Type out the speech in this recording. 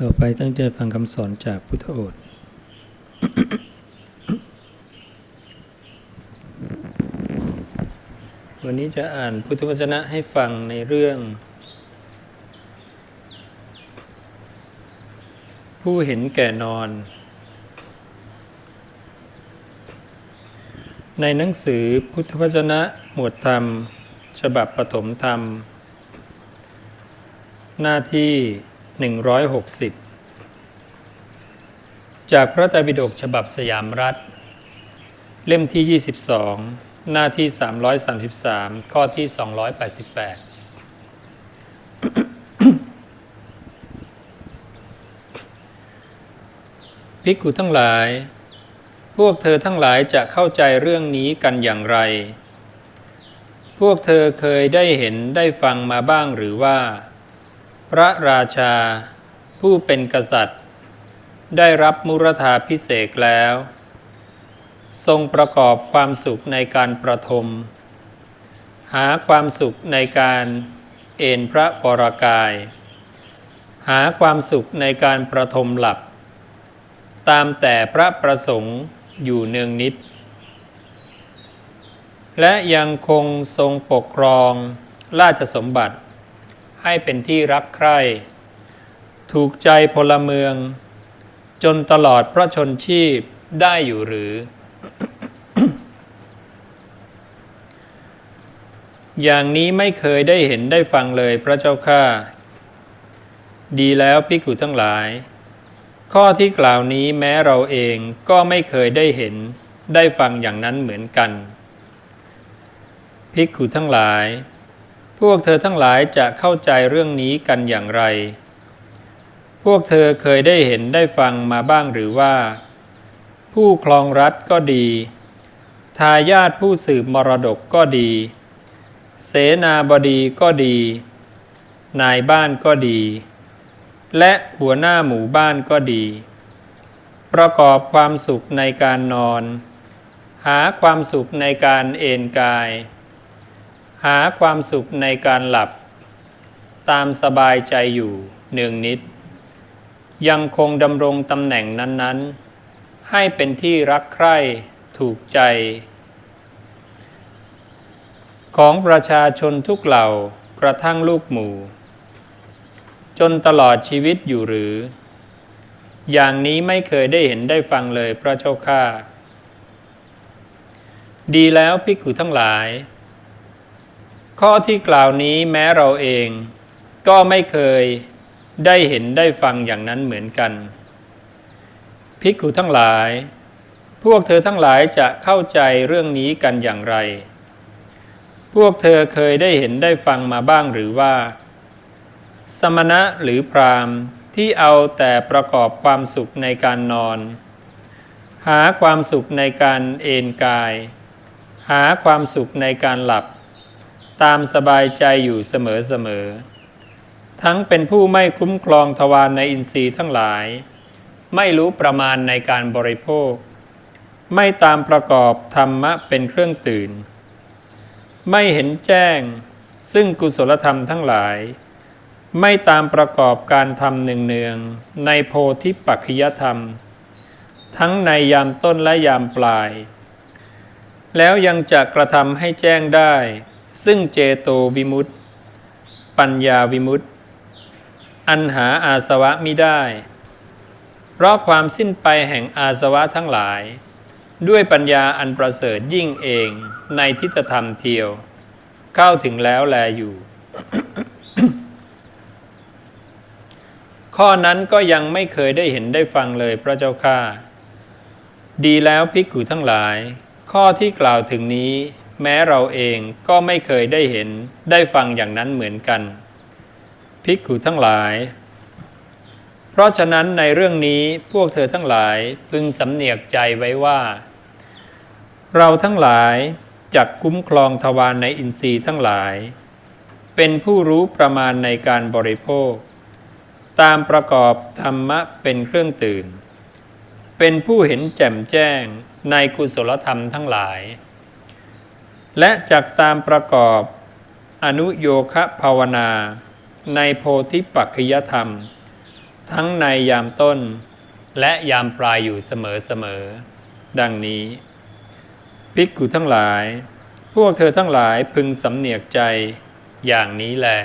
ต่อไปตั้งใจฟังคำสอนจากพุทธโอษฐ์วันนี้จะอ่านพุทธวจนะให้ฟังในเรื่อง ผู้เห็นแก่นอน ในหนังสือพุทธวจนะหมวดธรรม ฉบับปฐมธรรม หน้าที่ 160 จากพระไตรปิฎกฉบับสยามรัฐ เล่มที่ 22 หน้าที่ 333 ข้อที่ 288ภิกขุทั้งหลาย พวกเธอทั้งหลายจะเข้าใจเรื่องนี้กันอย่างไร พวกเธอเคยได้เห็นได้ฟังมาบ้างหรือว่า พระราชา ผู้เป็นกษัตริย์ ได้รับมุรธาพิเศษแล้ว ทรงประกอบความสุขในการประทม หาความสุขในการเอนพระปรากาย หาความสุขในการประทมหลับ ตามแต่พระประสงค์อยู่เนืองนิด และยังคงทรงปกครองราชสมบัติ ให้เป็นที่รักใคร่ ถูกใจพลเมือง จนตลอดพระชนชีพได้อยู่หรือ อย่างนี้ไม่เคยได้เห็นได้ฟังเลยพระเจ้าข้าดีแล้วภิกขุทั้งหลาย ข้อที่กล่าวนี้แม้เราเองก็ไม่เคยได้เห็นได้ฟังอย่างนั้นเหมือนกันภิกขุทั้งหลาย พวกเธอทั้งหลายจะเข้าใจเรื่องนี้กันอย่างไร พวกเธอเคยได้เห็นได้ฟังมาบ้างหรือว่า ผู้ครองรัฐก็ดี ทายาทผู้สืบมรดกก็ดี เสนาบดีก็ดี นายบ้านก็ดี และหัวหน้าหมู่บ้านก็ดี ประกอบความสุขในการนอน หาความสุขในการเอนกาย หาความสุขในการหลับ ตามสบายใจอยู่เนืองนิด ยังคงดำรงตำแหน่งนั้นๆ ให้เป็นที่รักใคร่ถูกใจ ของประชาชนทุกเหล่ากระทั่งลูกหมู่ จนตลอดชีวิตอยู่หรือ อย่างนี้ไม่เคยได้เห็นได้ฟังเลยพระเจ้าข้าดีแล้วภิกขุทั้งหลาย ข้อที่กล่าวนี้แม้เราเอง ก็ไม่เคยได้เห็นได้ฟังอย่างนั้นเหมือนกันภิกขุทั้งหลาย พวกเธอทั้งหลายจะเข้าใจเรื่องนี้กันอย่างไร พวกเธอเคยได้เห็นได้ฟังมาบ้างหรือว่า สมณะหรือพรามที่เอาแต่ประกอบความสุขในการนอน หาความสุขในการเอนกาย หาความสุขในการหลับ ตามสบายใจอยู่เสมอๆทั้งเป็นผู้ไม่คุ้มครองทวารในอินทรีย์ทั้งหลาย ไม่รู้ประมาณในการบริโภค ไม่ตามประกอบธรรมะเป็นเครื่องตื่น ไม่เห็นแจ้ง ซึ่งกุศลธรรมทั้งหลาย ไม่ตามประกอบการทำเนืองๆในโพธิปัจขยธรรม ทั้งในยามต้นและยามปลาย แล้วยังจะกระทำให้แจ้งได้ ซึ่งเจโตวิมุตติปัญญาวิมุตติอันหาอาสวะมิได้ เพราะความสิ้นไปแห่งอาสวะทั้งหลาย ด้วยปัญญาอันประเสริฐยิ่งเองในทิฏฐธรรมเทียว เข้าถึงแล้วแลอยู่ ข้อนั้นก็ยังไม่เคยได้เห็นได้ฟังเลยพระเจ้าข้าดีแล้วภิกขุทั้งหลาย ข้อที่กล่าวถึงนี้ แม้เราเองก็ไม่เคยได้เห็นได้ฟังอย่างนั้นเหมือนกัน ภิกขุทั้งหลาย เพราะฉะนั้นในเรื่องนี้พวกเธอทั้งหลายพึงสำเนียกใจไว้ว่า เราทั้งหลายจักคุ้มครองทวารในอินทรีย์ทั้งหลาย เป็นผู้รู้ประมาณในการบริโภค ตามประกอบธรรมะเป็นเครื่องตื่น เป็นผู้เห็นแจ่มแจ้งในกุศลธรรมทั้งหลาย และจักตามประกอบ อนุโยคะภาวนา ในโพธิปัจขยธรรม ทั้งในยามต้น และยามปลายอยู่เสมอๆดังนี้ภิกขุทั้งหลาย พวกเธอทั้งหลายพึงสำเนียกใจอย่างนี้แหละ